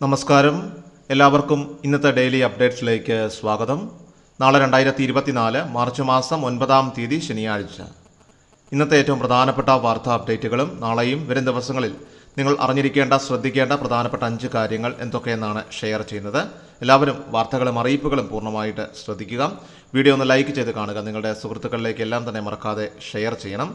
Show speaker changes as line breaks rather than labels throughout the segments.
നമസ്കാരം. എല്ലാവർക്കും ഇന്നത്തെ ഡെയിലി അപ്ഡേറ്റ്സിലേക്ക് സ്വാഗതം. നാളെ രണ്ടായിരത്തി ഇരുപത്തിനാല് മാർച്ച് മാസം ഒൻപതാം തീയതി ശനിയാഴ്ച. ഇന്നത്തെ ഏറ്റവും പ്രധാനപ്പെട്ട വാർത്താ അപ്ഡേറ്റുകളും നാളെയും വരും ദിവസങ്ങളിൽ നിങ്ങൾ അറിഞ്ഞിരിക്കേണ്ട ശ്രദ്ധിക്കേണ്ട പ്രധാനപ്പെട്ട അഞ്ച് കാര്യങ്ങൾ എന്തൊക്കെയെന്നാണ് ഷെയർ ചെയ്യുന്നത്. എല്ലാവരും വാർത്തകളും അറിയിപ്പുകളും പൂർണമായിട്ട് ശ്രദ്ധിക്കുക. വീഡിയോ ഒന്ന് ലൈക്ക് ചെയ്ത് കാണുക. നിങ്ങളുടെ സുഹൃത്തുക്കളിലേക്ക് എല്ലാം തന്നെ മറക്കാതെ ഷെയർ ചെയ്യണം.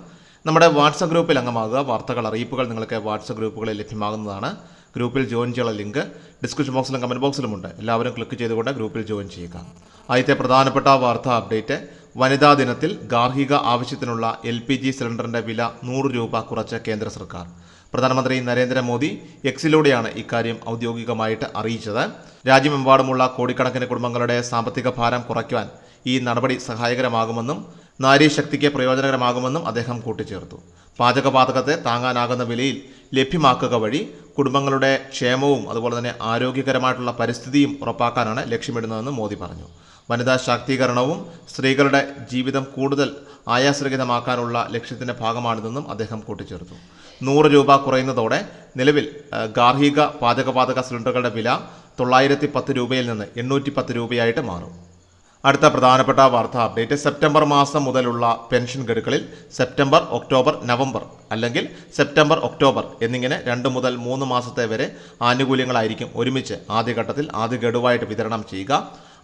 നമ്മുടെ വാട്സപ്പ് ഗ്രൂപ്പിൽ അംഗമാകുക. വാർത്തകൾ അറിയിപ്പുകൾ നിങ്ങൾക്ക് വാട്സപ്പ് ഗ്രൂപ്പുകളിൽ ലഭ്യമാകുന്നതാണ്. ഗ്രൂപ്പിൽ ജോയിൻ ചെയ്യാനുള്ള ലിങ്ക് ഡിസ്ക്രിപ്ഷൻ ബോക്സിലും കമന്റ് ബോക്സിലുമുണ്ട് എല്ലാവരും ക്ലിക്ക് ചെയ്തുകൊണ്ട് ഗ്രൂപ്പിൽ ജോയിൻ ചെയ്യുക. ആദ്യത്തെ പ്രധാനപ്പെട്ട വാർത്താ അപ്ഡേറ്റ് വനിതാ ദിനത്തിൽ ഗാർഹിക ആവശ്യത്തിനുള്ള എൽ പി ജി സിലിണ്ടറിന്റെ വില നൂറ് രൂപ കുറച്ച കേന്ദ്ര സർക്കാർ. പ്രധാനമന്ത്രി നരേന്ദ്രമോദി എക്സിലൂടെയാണ് ഇക്കാര്യം ഔദ്യോഗികമായിട്ട് അറിയിച്ചത്. രാജ്യമെമ്പാടുമുള്ള കോടിക്കണക്കിന് കുടുംബങ്ങളുടെ സാമ്പത്തിക ഭാരം കുറയ്ക്കുവാൻ ഈ നടപടി സഹായകരമാകുമെന്നും നാരീശക്തിക്ക് പ്രയോജനകരമാകുമെന്നും അദ്ദേഹം കൂട്ടിച്ചേർത്തു. പാചകവാതകത്തെ താങ്ങാനാകുന്ന വിലയിൽ ലഭ്യമാക്കുക വഴി കുടുംബങ്ങളുടെ ക്ഷേമവും അതുപോലെ തന്നെ ആരോഗ്യകരമായിട്ടുള്ള പരിസ്ഥിതിയും ഉറപ്പാക്കാനാണ് ലക്ഷ്യമിടുന്നതെന്ന് മോദി പറഞ്ഞു. വനിതാ ശാക്തീകരണവും സ്ത്രീകളുടെ ജീവിതം കൂടുതൽ ആയാസരഹിതമാക്കാനുള്ള ലക്ഷ്യത്തിന്റെ ഭാഗമാണിതെന്നും അദ്ദേഹം കൂട്ടിച്ചേർത്തു. നൂറ് രൂപ കുറയുന്നതോടെ നിലവിൽ ഗാർഹിക പാചകവാതക സിലിണ്ടറുകളുടെ വില തൊള്ളായിരത്തി പത്ത് രൂപയിൽ നിന്ന് എണ്ണൂറ്റി പത്ത് രൂപയായിട്ട് മാറും. അടുത്ത പ്രധാനപ്പെട്ട വാർത്താ അപ്ഡേറ്റ്. സെപ്റ്റംബർ മാസം മുതലുള്ള പെൻഷൻ ഗഡുക്കളിൽ സെപ്റ്റംബർ ഒക്ടോബർ നവംബർ അല്ലെങ്കിൽ സെപ്റ്റംബർ ഒക്ടോബർ എന്നിങ്ങനെ രണ്ട് മുതൽ മൂന്ന് മാസത്തെ വരെ ആനുകൂല്യങ്ങളായിരിക്കും ഒരുമിച്ച് ആദ്യഘട്ടത്തിൽ ആദ്യ ഗഡുവായിട്ട് വിതരണം ചെയ്യുക.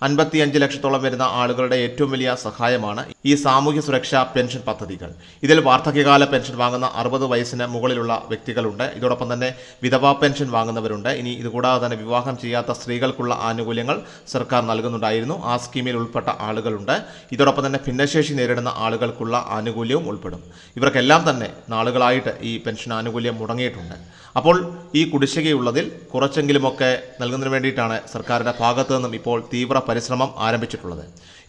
അൻപത്തിയഞ്ച് ലക്ഷത്തോളം വരുന്ന ആളുകളുടെ ഏറ്റവും വലിയ സഹായമാണ് ഈ സാമൂഹ്യ സുരക്ഷാ പെൻഷൻ പദ്ധതികൾ. ഇതിൽ വാർദ്ധക്യകാല പെൻഷൻ വാങ്ങുന്ന അറുപത് വയസ്സിന് മുകളിലുള്ള വ്യക്തികളുണ്ട്. ഇതോടൊപ്പം തന്നെ വിധവാ പെൻഷൻ വാങ്ങുന്നവരുണ്ട്. ഇനി ഇതുകൂടാതെ തന്നെ വിവാഹം ചെയ്യാത്ത സ്ത്രീകൾക്കുള്ള ആനുകൂല്യങ്ങൾ സർക്കാർ നൽകുന്നുണ്ടായിരുന്നു. ആ സ്കീമിൽ ഉൾപ്പെട്ട ആളുകളുണ്ട്. ഇതോടൊപ്പം തന്നെ ഭിന്നശേഷി നേരിടുന്ന ആളുകൾക്കുള്ള ആനുകൂല്യവും ഉൾപ്പെടും. ഇവർക്കെല്ലാം തന്നെ നാളുകളായിട്ട് ഈ പെൻഷൻ ആനുകൂല്യം മുടങ്ങിയിട്ടുണ്ട്. അപ്പോൾ ഈ കുടിശ്ശികയുള്ളതിൽ കുറച്ചെങ്കിലുമൊക്കെ നൽകുന്നതിന് വേണ്ടിയിട്ടാണ് സർക്കാരിന്റെ ഭാഗത്തു നിന്നും ഇപ്പോൾ തീവ്ര പരിശ്രമം ആരംഭിച്ചിട്ടുള്ളത്.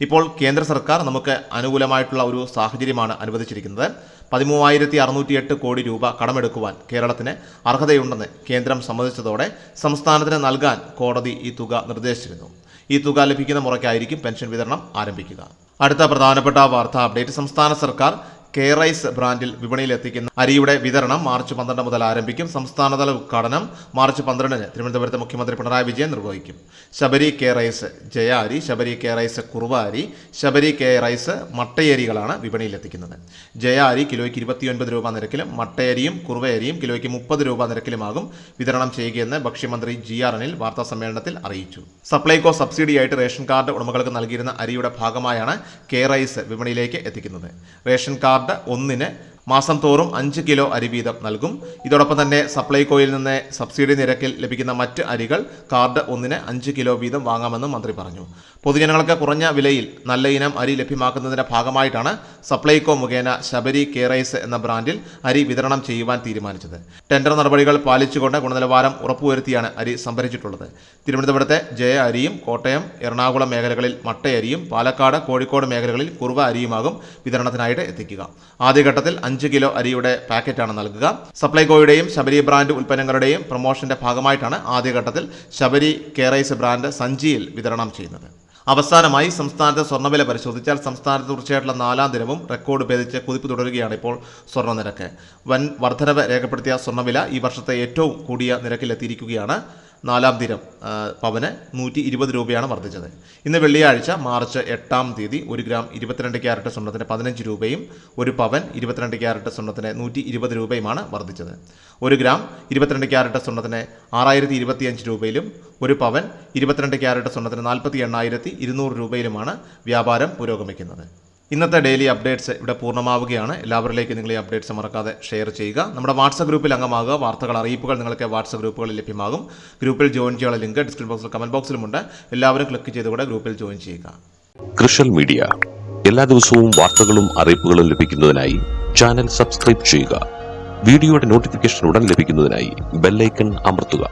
ഇപ്പോൾ കേന്ദ്ര സർക്കാർ നമുക്ക് അനുകൂലമായിട്ടുള്ള ഒരു സാഹചര്യമാണ് അനുവദിച്ചിരിക്കുന്നത്. പതിമൂവായിരത്തി അറുന്നൂറ്റി എട്ട് കോടി രൂപ കടമെടുക്കുവാൻ കേരളത്തിന് അർഹതയുണ്ടെന്ന് കേന്ദ്രം സമ്മതിച്ചതോടെ സംസ്ഥാനത്തിന് നൽകാൻ കോടതി ഈ തുക നിർദ്ദേശിച്ചിരുന്നു. ഈ തുക ലഭിക്കുന്ന മുറയ്ക്കായിരിക്കും പെൻഷൻ വിതരണം ആരംഭിക്കുക. അടുത്ത പ്രധാനപ്പെട്ട വാർത്താ അപ്ഡേറ്റ്. സംസ്ഥാന സർക്കാർ കെ റൈസ് ബ്രാൻഡിൽ വിപണിയിൽ എത്തിക്കുന്ന അരിയുടെ വിതരണം മാർച്ച് പന്ത്രണ്ട് മുതൽ ആരംഭിക്കും. സംസ്ഥാനതല ഉദ്ഘാടനം മാർച്ച് പന്ത്രണ്ടിന് തിരുവനന്തപുരത്ത് മുഖ്യമന്ത്രി പിണറായി വിജയൻ നിർവഹിക്കും. ശബരി കെയറൈസ് ജയ അരി ശബരി കെയറൈസ് കുറുവ അരി ശബരി കെയറൈസ് മട്ടയരികളാണ് വിപണിയിൽ എത്തിക്കുന്നത് ജയ അരി കിലോയ്ക്ക് ഇരുപത്തിയൊൻപത് രൂപ നിരക്കിലും മട്ടയരിയും കുറുവയരിയും കിലോയ്ക്ക് മുപ്പത് രൂപ നിരക്കിലുമാകും വിതരണം ചെയ്യുകയെന്ന് ഭക്ഷ്യമന്ത്രി ജി ആർ അനിൽ വാർത്താ സമ്മേളനത്തിൽ അറിയിച്ചു. സപ്ലൈകോ സബ്സിഡിയായിട്ട് റേഷൻ കാർഡ് ഉടമകൾക്ക് നൽകിയിരുന്ന അരിയുടെ ഭാഗമായാണ് കെയറൈസ് വിപണിയിലേക്ക് എത്തിക്കുന്നത്. റേഷൻ കാർഡ് ഒന്നിന് മാസം തോറും അഞ്ച് കിലോ അരി വീതം നൽകും. ഇതോടൊപ്പം തന്നെ സപ്ലൈകോയിൽ നിന്ന് സബ്സിഡി നിരക്കിൽ ലഭിക്കുന്ന മറ്റ് അരികൾ കാർഡ് ഒന്നിന് അഞ്ച് കിലോ വീതം വാങ്ങാമെന്നും മന്ത്രി പറഞ്ഞു. പൊതുജനങ്ങൾക്ക് കുറഞ്ഞ വിലയിൽ നല്ല ഇനം അരി ലഭ്യമാക്കുന്നതിന്റെ ഭാഗമായിട്ടാണ് സപ്ലൈകോ മുഖേന ശബരി കെ റൈസ് എന്ന ബ്രാൻഡിൽ അരി വിതരണം ചെയ്യുവാൻ തീരുമാനിച്ചത്. ടെൻഡർ നടപടികൾ പാലിച്ചുകൊണ്ട് ഗുണനിലവാരം ഉറപ്പുവരുത്തിയാണ് അരി സംഭരിച്ചിട്ടുള്ളത്. തിരുവനന്തപുരത്തെ ജയ അരിയും കോട്ടയം എറണാകുളം മേഖലകളിൽ മട്ടയരിയും പാലക്കാട് കോഴിക്കോട് മേഖലകളിൽ കുറുവ അരിയുമാകും വിതരണത്തിനായിട്ട് എത്തിക്കുക. ആദ്യഘട്ടത്തിൽ അഞ്ച് കിലോ അരിയുടെ പാക്കറ്റാണ് നൽകുക. സപ്ലൈകോയുടെയും ശബരി ബ്രാൻഡ് ഉൽപ്പന്നങ്ങളുടെയും പ്രൊമോഷന്റെ ഭാഗമായിട്ടാണ് ആദ്യഘട്ടത്തിൽ ശബരി കേറൈസ് ബ്രാൻഡ് സഞ്ചിയിൽ വിതരണം ചെയ്യുന്നത്. അവസാനമായി സംസ്ഥാനത്തെ സ്വർണവില പരിശോധിച്ചാൽ സംസ്ഥാനത്ത് തുടർച്ചയായിട്ടുള്ള നാലാം ദിനവും റെക്കോർഡ് ഭേദിച്ച് കുതിപ്പ് തുടരുകയാണ് ഇപ്പോൾ സ്വർണ വൻ വർധനവ് രേഖപ്പെടുത്തിയ സ്വർണവില ഈ വർഷത്തെ ഏറ്റവും കൂടിയ നിരക്കിലെത്തിയിരിക്കുകയാണ്. നാലാം ആ, പവന് നൂറ്റി ഇരുപത് രൂപയാണ് വർദ്ധിച്ചത്. ഇന്ന് വെള്ളിയാഴ്ച മാർച്ച് എട്ടാം തീയതി ഒരു ഗ്രാം ഇരുപത്തിരണ്ട് ക്യാരറ്റ് സ്വർണത്തിന് പതിനഞ്ച് രൂപയും ഒരു പവൻ ഇരുപത്തിരണ്ട് ക്യാരറ്റ് സ്വർണത്തിന് നൂറ്റി ഇരുപത് രൂപയുമാണ് വർദ്ധിച്ചത്. ഒരു ഗ്രാം ഇരുപത്തിരണ്ട് ക്യാരറ്റ് സ്വർണത്തിന് ആറായിരത്തി ഇരുപത്തിയഞ്ച് രൂപയിലും ഒരു പവൻ ഇരുപത്തിരണ്ട് ക്യാരറ്റ് സ്വർണത്തിന് നാൽപ്പത്തി എണ്ണായിരത്തി ഇരുന്നൂറ് രൂപയിലുമാണ് വ്യാപാരം പുരോഗമിക്കുന്നത്. ഇന്നത്തെ ഡെയിലി അപ്ഡേറ്റ്സ് ഇവിടെ പൂർണമാവുകയാണ്. എല്ലാവരിലേക്കും നിങ്ങൾ ഈ അപ്ഡേറ്റ്സ് മറക്കാതെ ഷെയർ ചെയ്യുക. നമ്മുടെ വാട്സപ്പ് ഗ്രൂപ്പിൽ അംഗമാകുക. വാർത്തകൾ അറിയിപ്പുകൾ നിങ്ങൾക്ക് വാട്സപ്പ് ഗ്രൂപ്പുകളിൽ ലഭ്യമാകും. ഗ്രൂപ്പിൽ ജോയിൻ ചെയ്യാനുള്ള ലിങ്ക് ഡിസ്ക്രിപ്ഷൻ ബോക്സിൽ കമന്റ് ബോക്സിലുമുണ്ട് എല്ലാവരും ക്ലിക്ക് ചെയ്തുകൂടെ ഗ്രൂപ്പിൽ ജോയിൻ ചെയ്യുക.
കൃഷൽ മീഡിയ എല്ലാ ദിവസവും വാർത്തകളും അറിയിപ്പുകളും ലഭിക്കുന്നതിനായി ചാനൽ സബ്സ്ക്രൈബ് ചെയ്യുക. വീഡിയോയുടെ നോട്ടിഫിക്കേഷൻ ഉടൻ ലഭിക്കുന്നതിനായി ബെല്ലൈക്കൺ അമർത്തുക.